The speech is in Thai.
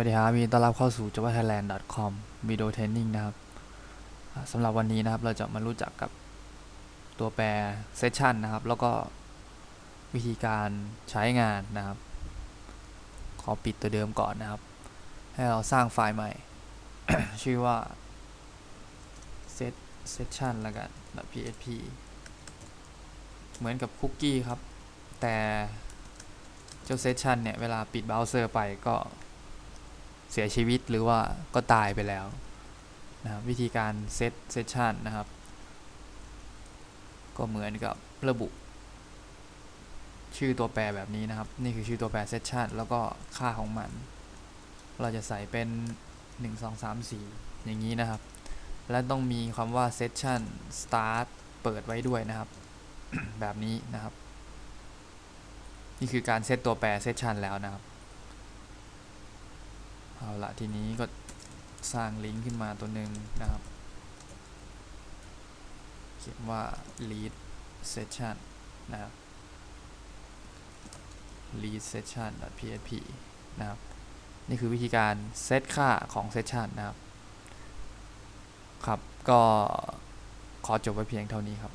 วัสดีครับยินดีต้อนรับเข้าสู่ javathailand.com video training นะครับสำหรับวันนี้นะครับเราจะมารู้จักกับตัวแปร session นะครับ แล้วก็วิธีการใช้งานนะครับ ขอปิดตัวเดิมก่อนนะครับ ให้เราสร้างไฟล์ใหม่ ชื่อว่า set session ล้วกัน .php เหมือนกับคุกกี้ครับ แต่เจ้า session เนี่ย เวลาปิดเบราว์เซอร์ไปก็ เสียชีวิตหรือว่าก็ตายไปแล้วนะครับวิธีการเซตเซสชันนะครับ ก็เหมือนกับระบุ ชื่อตัวแปรแบบนี้นะครับ นี่คือชื่อตัวแปรเซสชันแล้วก็ค่าของมัน เราจะใส่เป็น 1 2 3 4 อย่างนี้นะครับ และต้องมีคำว่า session start เปิดไว้ด้วยนะครับ แบบนี้นะครับ นี่คือการเซตตัวแปร session แล้วนะครับ เอาละทีนี้ก็สร้างลิงก์ขึ้นมาตัวหนึ่งนะครับ เขียนว่า lead session นะครับ lead session php นะครับ นี่คือวิธีการเซตค่าของ session นะครับ ครับ ก็ขอจบไว้เพียงเท่านี้ครับ